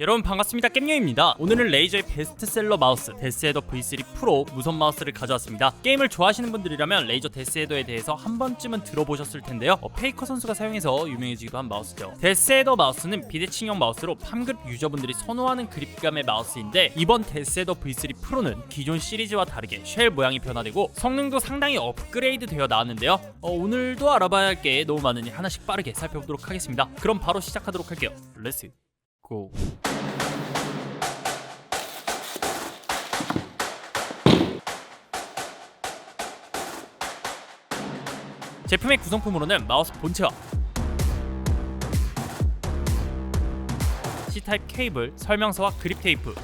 여러분 반갑습니다. 겜요입니다. 오늘은 레이저의 베스트셀러 마우스 데스헤더 V3 프로 무선 마우스를 가져왔습니다. 게임을 좋아하시는 분들이라면 레이저 데스헤더에 대해서 한 번쯤은 들어보셨을 텐데요. 어, 페이커 선수가 사용해서 유명해지기도 한 마우스죠. 데스헤더 마우스는 비대칭형 마우스로 팜그립 유저분들이 선호하는 그립감의 마우스인데 이번 데스헤더 V3 프로는 기존 시리즈와 다르게 쉘 모양이 변화되고 성능도 상당히 업그레이드 되어 나왔는데요. 어, 오늘도 알아봐야 할 게 너무 많으니 하나씩 빠르게 살펴보도록 하겠습니다. 그럼 바로 시작하도록 할게요. 렛츠 고 제품의 구성품으로는 마우스 본체와 C타입 케이블, 설명서와 그립 테이프,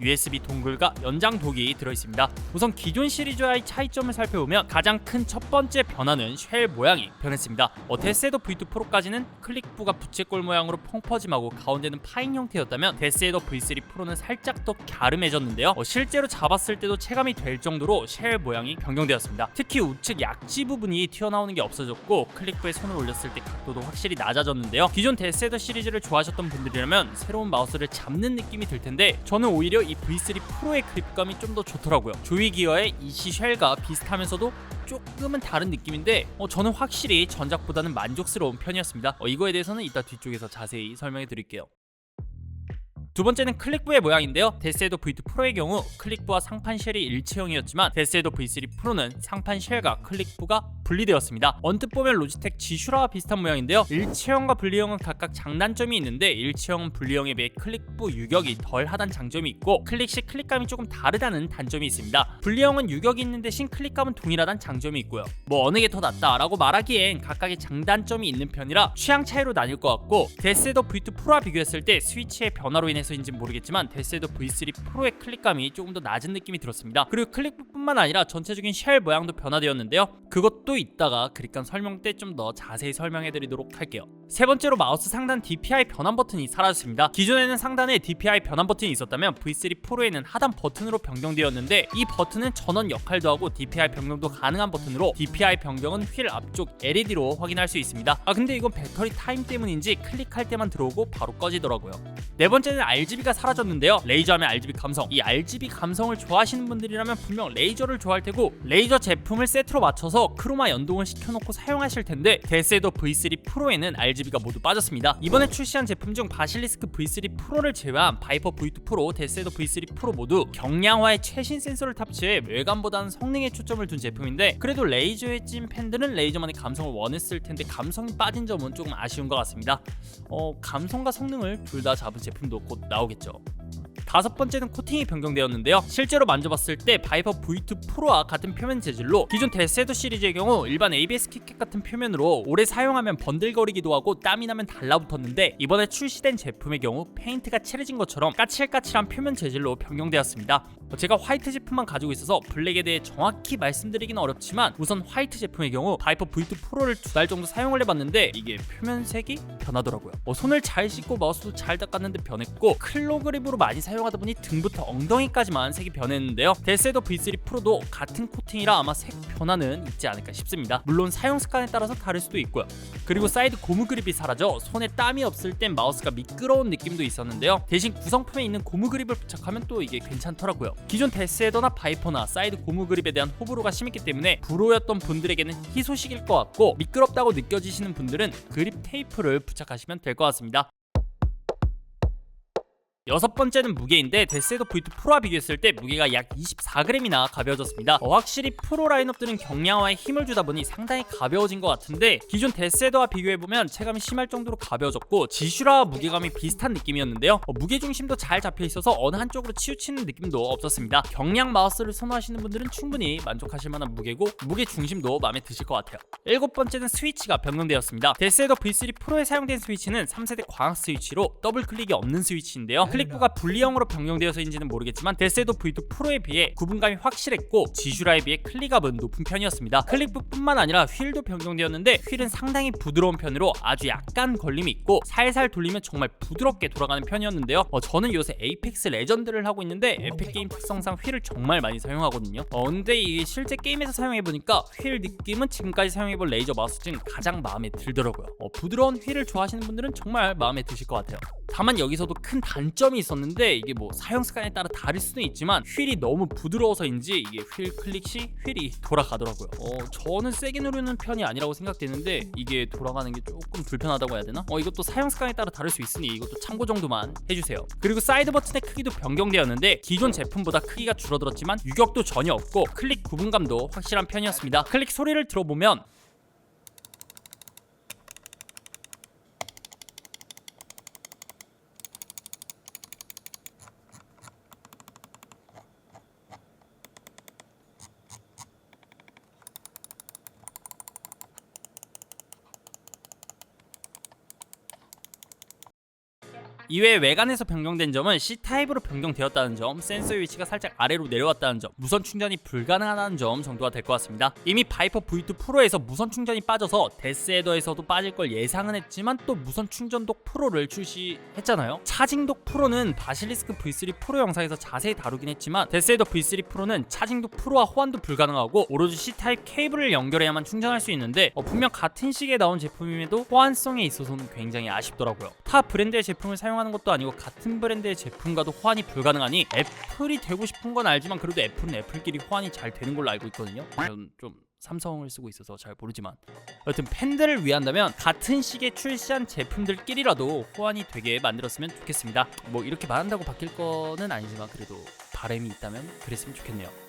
USB 동글과 연장 독이 들어있습니다. 우선 기존 시리즈와의 차이점을 살펴보면 가장 큰 첫 번째 변화는 쉘 모양이 변했습니다. 어, 데스헤더 V2 프로까지는 클릭부가 부채꼴 모양으로 펑퍼짐하고 가운데는 파인 형태였다면 데스헤더 V3 프로는 살짝 더 갸름해졌는데요. 어, 실제로 잡았을 때도 체감이 될 정도로 쉘 모양이 변경되었습니다. 특히 우측 약지 부분이 튀어나오는 게 없어졌고 클릭부에 손을 올렸을 때 각도도 확실히 낮아졌는데요. 기존 데스헤더 시리즈를 좋아하셨던 분들이라면 새로운 마우스를 잡는 느낌이 들 텐데 저는 오히려 이 V3 프로의 그립감이 좀 더 좋더라고요. 조이 기어의 이시 쉘과 비슷하면서도 조금은 다른 느낌인데 어, 저는 확실히 전작보다는 만족스러운 편이었습니다. 어, 이거에 대해서는 이따 뒤쪽에서 자세히 설명해 드릴게요. 두 번째는 클릭부의 모양인데요. 데스헤더 V2 프로의 경우 클릭부와 상판 쉘이 일체형이었지만 데스헤더 V3 프로는 상판 쉘과 클릭부가 분리되었습니다. 언뜻 보면 로지텍 지슈라와 비슷한 모양인데요. 일체형과 분리형은 각각 장단점이 있는데 일체형은 분리형에 비해 클릭부 유격이 덜하다는 장점이 있고 클릭 시 클릭감이 조금 다르다는 단점이 있습니다. 분리형은 유격이 있는 대신 클릭감은 동일하다는 장점이 있고요. 뭐 어느 게 더 낫다라고 말하기엔 각각의 장단점이 있는 편이라 취향 차이로 나뉠 것 같고 데스헤더 V2 프로와 비교했을 때 스위치의 변화로 인해서 인지 모르겠지만 데스헤더 V3 프로의 클릭감이 조금 더 낮은 느낌이 들었습니다. 그리고 클릭뿐만 아니라 전체적인 쉘 모양도 변화되었는데요. 그것도 이따가 그립감 설명 때 좀 더 자세히 설명해 드리도록 할게요. 세 번째로 마우스 상단 DPI 변환 버튼이 사라졌습니다. 기존에는 상단에 DPI 변환 버튼이 있었다면 V3 프로에는 하단 버튼으로 변경되었는데 이 버튼은 전원 역할도 하고 DPI 변경도 가능한 버튼으로 DPI 변경은 휠 앞쪽 LED로 확인할 수 있습니다. 아 근데 이건 배터리 타임 때문인지 클릭할 때만 들어오고 바로 꺼지더라고요. 네 번째는 RGB가 사라졌는데요. 레이저 하면 RGB 감성. 이 RGB 감성을 좋아하시는 분들이라면 분명 레이저를 좋아할 테고 레이저 제품을 세트로 맞춰서 크로마 연동을 시켜놓고 사용하실 텐데 데스헤더 V3 프로에는 RGB가 모두 빠졌습니다. 이번에 출시한 제품 중 바실리스크 V3 프로를 제외한 바이퍼 V2 프로, 데스헤더 V3 프로 모두 경량화의 최신 센서를 탑재해 외관보다는 성능에 초점을 둔 제품인데 그래도 레이저에 찐 팬들은 레이저만의 감성을 원했을 텐데 감성이 빠진 점은 조금 아쉬운 것 같습니다. 어, 감성과 성능을 둘 다 잡은 제품도 곧 나오겠죠. 다섯 번째는 코팅이 변경되었는데요. 실제로 만져봤을 때 바이퍼 V2 프로와 같은 표면 재질로 기존 데스헤더 시리즈의 경우 일반 ABS 키캣 같은 표면으로 오래 사용하면 번들거리기도 하고 땀이 나면 달라붙었는데 이번에 출시된 제품의 경우 페인트가 칠해진 것처럼 까칠까칠한 표면 재질로 변경되었습니다. 어, 제가 화이트 제품만 가지고 있어서 블랙에 대해 정확히 말씀드리기는 어렵지만 우선 화이트 제품의 경우 바이퍼 V2 프로를 두 달 정도 사용을 해봤는데 이게 표면색이 변하더라고요. 어, 손을 잘 씻고 마우스도 잘 닦았는데 변했고 클로 그립으로 많이 사용 하다 보니 등부터 엉덩이까지만 색이 변했는데요. 데스헤더 V3 프로도 같은 코팅이라 아마 색 변화는 있지 않을까 싶습니다. 물론 사용 습관에 따라서 다를 수도 있고요. 그리고 사이드 고무 그립이 사라져 손에 땀이 없을 땐 마우스가 미끄러운 느낌도 있었는데요. 대신 구성품에 있는 고무 그립을 부착하면 또 이게 괜찮더라고요. 기존 데스헤더나 바이퍼나 사이드 고무 그립에 대한 호불호가 심했기 때문에 불호였던 분들에게는 희소식일 것 같고 미끄럽다고 느껴지시는 분들은 그립 테이프를 부착하시면 될 것 같습니다. 여섯 번째는 무게인데 데스헤더 V2 프로와 비교했을 때 무게가 약 24g이나 가벼워졌습니다. 어, 확실히 프로 라인업들은 경량화에 힘을 주다 보니 상당히 가벼워진 것 같은데 기존 데스헤더와 비교해보면 체감이 심할 정도로 가벼워졌고 지슈라와 무게감이 비슷한 느낌이었는데요. 어, 무게 중심도 잘 잡혀 있어서 어느 한쪽으로 치우치는 느낌도 없었습니다. 경량 마우스를 선호하시는 분들은 충분히 만족하실 만한 무게고 무게 중심도 마음에 드실 것 같아요. 일곱 번째는 스위치가 변경되었습니다. 데스헤더 V3 프로에 사용된 스위치는 3세대 광학 스위치로 더블 클릭이 없는 스위치인데요. 클릭부가 분리형으로 변경되어서인지는 모르겠지만 데스헤더 V2 프로에 비해 구분감이 확실했고 지슈라에 비해 클릭압은 높은 편이었습니다. 클릭부뿐만 아니라 휠도 변경되었는데 휠은 상당히 부드러운 편으로 아주 약간 걸림이 있고 살살 돌리면 정말 부드럽게 돌아가는 편이었는데요. 어, 저는 요새 에이펙스 레전드를 하고 있는데 에펙 게임 특성상 휠을 정말 많이 사용하거든요. 어, 근데 이게 실제 게임에서 사용해 보니까 휠 느낌은 지금까지 사용해본 레이저 마우스 중 가장 마음에 들더라고요. 어, 부드러운 휠을 좋아하시는 분들은 정말 마음에 드실 것 같아요. 다만 여기서도 큰 단점이 있었는데 이게 뭐 사용 습관에 따라 다를 수는 있지만 휠이 너무 부드러워서인지 이게 휠 클릭 시 휠이 돌아가더라고요. 어 저는 세게 누르는 편이 아니라고 생각되는데 이게 돌아가는 게 조금 불편하다고 해야 되나? 어 이것도 사용 습관에 따라 다를 수 있으니 이것도 참고 정도만 해주세요. 그리고 사이드 버튼의 크기도 변경되었는데 기존 제품보다 크기가 줄어들었지만 유격도 전혀 없고 클릭 구분감도 확실한 편이었습니다. 클릭 소리를 들어보면 이외에 외관에서 변경된 점은 C타입으로 변경되었다는 점, 센서의 위치가 살짝 아래로 내려왔다는 점, 무선 충전이 불가능하다는 점 정도가 될 것 같습니다. 이미 바이퍼 V2 프로에서 무선 충전이 빠져서 데스헤더에서도 빠질 걸 예상은 했지만 또 무선 충전독 프로를 출시했잖아요. 차징독 프로는 바실리스크 V3 프로 영상에서 자세히 다루긴 했지만 데스헤더 V3 프로는 차징독 프로와 호환도 불가능하고 오로지 C타입 케이블을 연결해야만 충전할 수 있는데 어, 분명 같은 시기에 나온 제품임에도 호환성에 있어서는 굉장히 아쉽더라고요. 타 브랜드의 제품을 사용 하는 것도 아니고 같은 브랜드의 제품과도 호환이 불가능하니 애플이 되고 싶은 건 알지만 그래도 애플은 애플끼리 호환이 잘 되는 걸로 알고 있거든요. 저는 좀 삼성을 쓰고 있어서 잘 모르지만 여튼 팬들을 위한다면 같은 시기에 출시한 제품들끼리라도 호환이 되게 만들었으면 좋겠습니다. 뭐 이렇게 말한다고 바뀔 거는 아니지만 그래도 바람이 있다면 그랬으면 좋겠네요.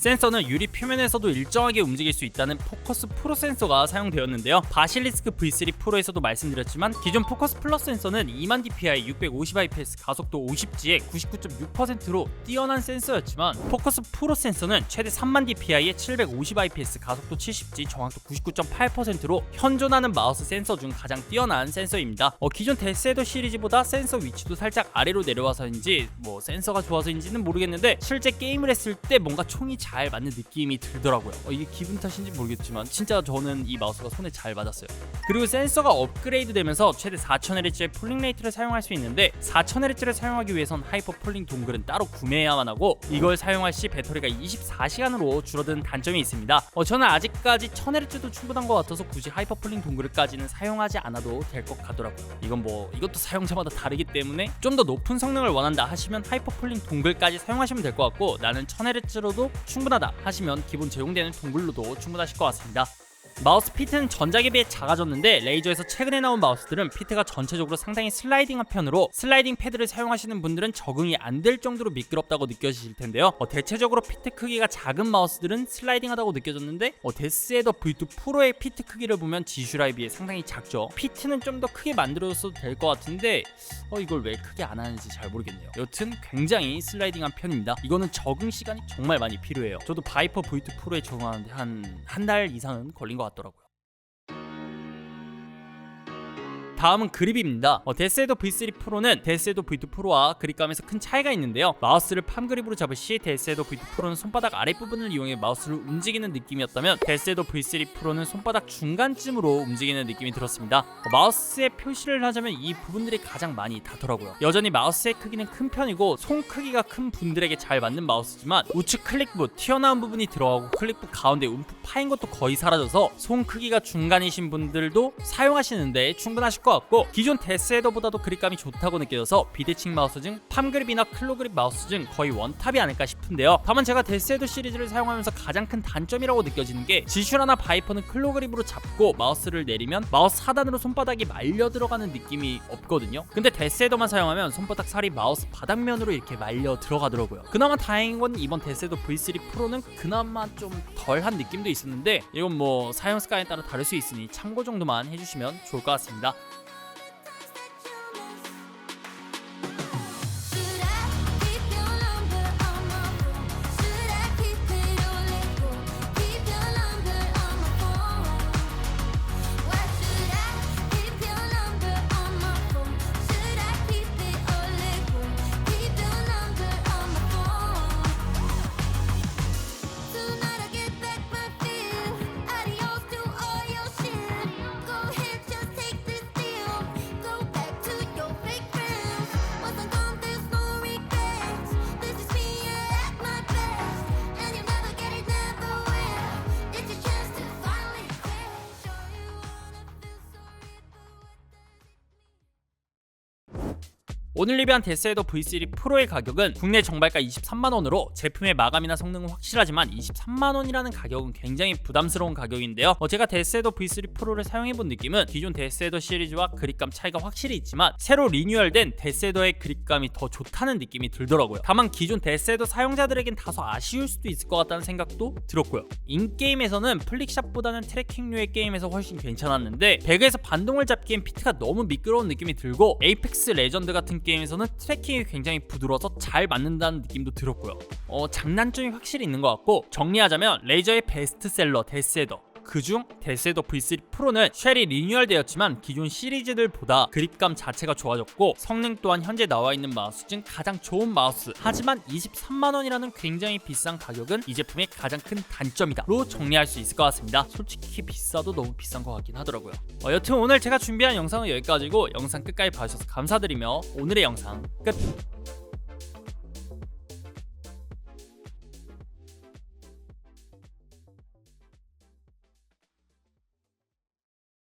센서는 유리 표면에서도 일정하게 움직일 수 있다는 포커스 프로 센서가 사용되었는데요. 바실리스크 V3 프로에서도 말씀드렸지만 기존 포커스 플러스 센서는 2만 dpi 650 IPS 가속도 50G에 99.6%로 뛰어난 센서였지만 포커스 프로 센서는 최대 3만 dpi에 750 IPS 가속도 70G 정확도 99.8%로 현존하는 마우스 센서 중 가장 뛰어난 센서입니다. 어, 기존 데스헤더 시리즈보다 센서 위치도 살짝 아래로 내려와서인지 뭐 센서가 좋아서인지는 모르겠는데 실제 게임을 했을 때 뭔가 총이 잘 맞는 느낌이 들더라고요. 어, 이게 기분 탓인지 모르겠지만 진짜 저는 이 마우스가 손에 잘 맞았어요. 그리고 센서가 업그레이드 되면서 최대 4000Hz의 폴링 레이트를 사용할 수 있는데 4000Hz를 사용하기 위해선 하이퍼 폴링 동글은 따로 구매해야만 하고 이걸 사용할 시 배터리가 24시간으로 줄어드는 단점이 있습니다. 어, 저는 아직까지 1000Hz도 충분한 것 같아서 굳이 하이퍼 폴링 동글까지는 사용하지 않아도 될 것 같더라고요. 이건 뭐 이것도 사용자마다 다르기 때문에 좀 더 높은 성능을 원한다 하시면 하이퍼 폴링 동글까지 사용하시면 될 것 같고 나는 1000Hz로도 충 분하다 하시면 기본 제공되는 동글로도 충분하실 것 같습니다. 마우스 피트는 전작에 비해 작아졌는데 레이저에서 최근에 나온 마우스들은 피트가 전체적으로 상당히 슬라이딩한 편으로 슬라이딩 패드를 사용하시는 분들은 적응이 안 될 정도로 미끄럽다고 느껴지실 텐데요. 어, 대체적으로 피트 크기가 작은 마우스들은 슬라이딩하다고 느껴졌는데 어, 데스헤더 V2 프로의 피트 크기를 보면 지슈라에 비해 상당히 작죠. 피트는 좀 더 크게 만들어줘도 될 것 같은데 어, 이걸 왜 크게 안 하는지 잘 모르겠네요. 여튼 굉장히 슬라이딩한 편입니다. 이거는 적응 시간이 정말 많이 필요해요. 저도 바이퍼 V2 프로에 적응하는데 한 한 달 이상은 걸린 것 같더라고요. 다음은 그립입니다. 어, 데스헤더 V3 프로는 데스헤더 V2 프로와 그립감에서 큰 차이가 있는데요. 마우스를 팜 그립으로 잡을 시 데스헤더 V2 프로는 손바닥 아랫부분을 이용해 마우스를 움직이는 느낌이었다면 데스헤더 V3 프로는 손바닥 중간쯤으로 움직이는 느낌이 들었습니다. 어, 마우스의 표시를 하자면 이 부분들이 가장 많이 닿더라고요. 여전히 마우스의 크기는 큰 편이고 손 크기가 큰 분들에게 잘 맞는 마우스지만 우측 클릭부 튀어나온 부분이 들어가고 클릭부 가운데 움푹 파인 것도 거의 사라져서 손 크기가 중간이신 분들도 사용하시는데 충분하실 것 같고 기존 데스헤더보다도 그립감이 좋다고 느껴져서 비대칭 마우스 중 팜그립이나 클로그립 마우스 중 거의 원탑이 아닐까 싶은데요. 다만 제가 데스헤더 시리즈를 사용하면서 가장 큰 단점이라고 느껴지는 게 지슈라나 바이퍼는 클로그립으로 잡고 마우스를 내리면 마우스 하단으로 손바닥이 말려 들어가는 느낌이 없거든요. 근데 데스헤더만 사용하면 손바닥 살이 마우스 바닥면으로 이렇게 말려 들어가더라고요. 그나마 다행인 건 이번 데스헤더 V3 프로는 그나마 좀 덜한 느낌도 있었는데 이건 뭐 사용 습관에 따라 다를 수 있으니 참고 정도만 해주시면 좋을 것 같습니다. 오늘 리뷰한 데스헤더 V3 프로의 가격은 국내 정발가 23만원으로 제품의 마감이나 성능은 확실하지만 23만원이라는 가격은 굉장히 부담스러운 가격인데요. 어, 제가 데스헤더 V3 프로를 사용해본 느낌은 기존 데스헤더 시리즈와 그립감 차이가 확실히 있지만 새로 리뉴얼된 데스헤더의 그립감이 더 좋다는 느낌이 들더라고요. 다만 기존 데스헤더 사용자들에겐 다소 아쉬울 수도 있을 것 같다는 생각도 들었고요. 인게임에서는 플릭샷보다는 트래킹류의 게임에서 훨씬 괜찮았는데 배그에서 반동을 잡기엔 피트가 너무 미끄러운 느낌이 들고 에이펙스 레전드 같은 게임 에서는 트래킹이 굉장히 부드러워서 잘 맞는다는 느낌도 들었고요. 어, 장단점이 확실히 있는 것 같고 정리하자면 레이저의 베스트셀러 데스헤더 그중 데스헤더 V3 프로는 쉘이 리뉴얼되었지만 기존 시리즈들보다 그립감 자체가 좋아졌고 성능 또한 현재 나와 있는 마우스 중 가장 좋은 마우스. 하지만 23만원이라는 굉장히 비싼 가격은 이 제품의 가장 큰 단점이다 로 정리할 수 있을 것 같습니다. 솔직히 비싸도 너무 비싼 것 같긴 하더라고요. 어, 여튼 오늘 제가 준비한 영상은 여기까지고 영상 끝까지 봐주셔서 감사드리며 오늘의 영상 끝